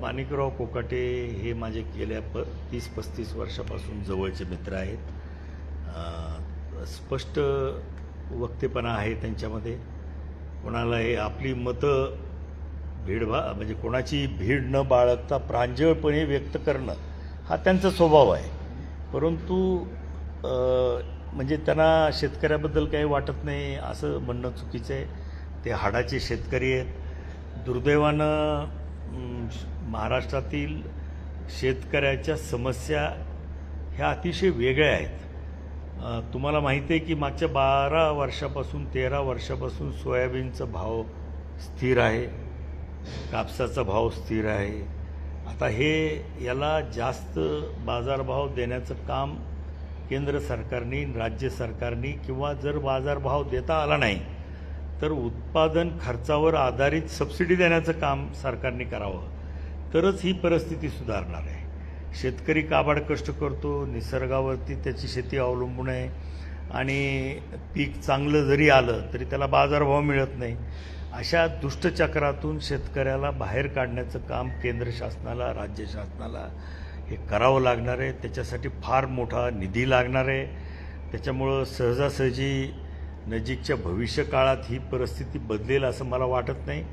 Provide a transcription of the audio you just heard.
माणिकराव कोकाटे हे माझे गेल्या प तीस पस्तीस वर्षापासून जवळचे मित्र आहेत. स्पष्ट वक्तेपणा आहे त्यांच्यामध्ये. कोणाला हे आपली मतं भीडभा म्हणजे कोणाची भीड न बाळगता प्रांजळपणे व्यक्त करणं हा त्यांचा स्वभाव आहे. परंतु म्हणजे त्यांना शेतकऱ्याबद्दल काही वाटत नाही असं म्हणणं चुकीचं आहे. ते हाडाचे शेतकरी आहेत. दुर्दैवानं महाराष्ट्रातील शेतकऱ्याच्या समस्या ह्या अतिशय वेगळ्या आहेत. तुम्हाला माहिती आहे की मागच्या बारा वर्षापासून तेरा वर्षापासून सोयाबीनचा भाव स्थिर आहे कापसाचा भाव स्थिर आहे. आता हे याला जास्त बाजारभाव देण्याचं काम केंद्र सरकारने राज्य सरकारने किंवा जर बाजारभाव देता आला नाही तर उत्पादन खर्चावर आधारित सबसिडी देण्याचं काम सरकारने करावं. तरच ही परिस्थिती सुधारणार आहे. शेतकरी काबाड कष्ट करतो निसर्गावरती त्याची शेती अवलंबून आहे आणि पीक चांगलं जरी आलं तरी त्याला बाजारभाव मिळत नाही. अशा दुष्टचक्रातून शेतकऱ्याला बाहेर काढण्याचं काम केंद्र शासनाला राज्य शासनाला हे करावं लागणार आहे. त्याच्यासाठी फार मोठा निधी लागणार आहे. त्याच्यामुळं सहजासहजी नजीकच्या भविष्यकाळात ही परिस्थिती बदलेल असं मला वाटत नाही.